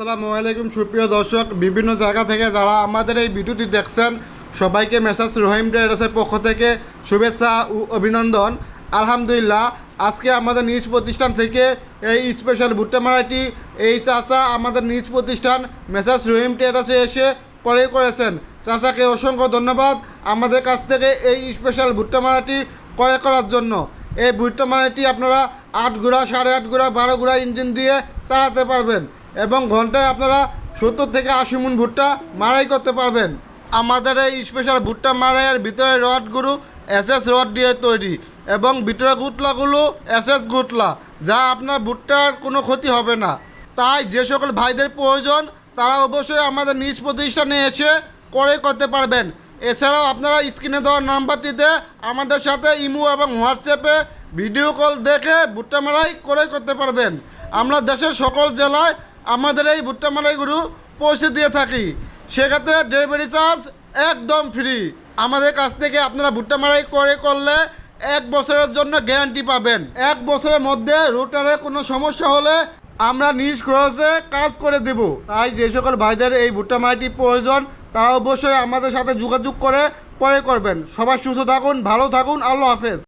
আসসালামু আলাইকুম, সুপ্রিয় দর্শক। বিভিন্ন জায়গা থেকে যারা আমাদের এই ভিডিওটি দেখছেন, সবাইকে মেসাজ রহিম ট্রেডার্সের পক্ষ থেকে শুভেচ্ছা ও অভিনন্দন। আলহামদুলিল্লাহ, আজকে আমাদের নিজ প্রতিষ্ঠান থেকে এই স্পেশাল ভুট্টা মারাটি এই চাচা আমাদের নিজ প্রতিষ্ঠান মেসাজ রহিম ট্রেডার্সে এসে পরে করেছেন। চাচাকে অসংখ্য ধন্যবাদ আমাদের কাছ থেকে এই স্পেশাল ভুট্টা মারাটি ক্রয় করার জন্য। এই ভুট্টা মারাটি আপনারা আট গুড়া, সাড়ে আট গুড়া, বারো গুড়া ইঞ্জিন দিয়ে চালাতে পারবেন। এবং ঘন্টায় আপনারা সত্তর থেকে আশি মন ভুট্টা মারাই করতে পারবেন। আমাদের এই স্পেশাল ভুট্টা মারাইয়ের ভিতরে রডগুলো এস এস রড দিয়ে তৈরি এবং ভিতরে গুটলাগুলো এস এস গুটলা, যা আপনার ভুট্টার কোনো ক্ষতি হবে না। তাই যে সকল ভাইদের প্রয়োজন, তারা অবশ্যই আমাদের নিজ প্রতিষ্ঠানে এসে করে করতে পারবেন। এছাড়াও আপনারা স্ক্রিনে দেওয়া নাম্বারটিতে আমাদের সাথে ইমো এবং হোয়াটসঅ্যাপে ভিডিও কল দেখে ভুট্টা মারাই করে করতে পারবেন। আমরা দেশের সকল জেলায় আমাদের এই ভুট্টা মারাইগুলো পৌঁছে দিয়ে থাকি। সেক্ষেত্রে ডেলিভারি চার্জ একদম ফ্রি আমাদের কাছ থেকে আপনারা ভুট্টা মারাই করে করলে এক বছরের জন্য গ্যারান্টি পাবেন। এক বছরের মধ্যে রুটারে কোনো সমস্যা হলে আমরা নিজ খরচে কাজ করে দেব। তাই যে সকল ভাইদের এই ভুট্টা মারাইটি প্রয়োজন, তারা অবশ্যই আমাদের সাথে যোগাযোগ করে পরে করবেন। সবাই সুস্থ থাকুন, ভালো থাকুন, আল্লাহ হাফেজ।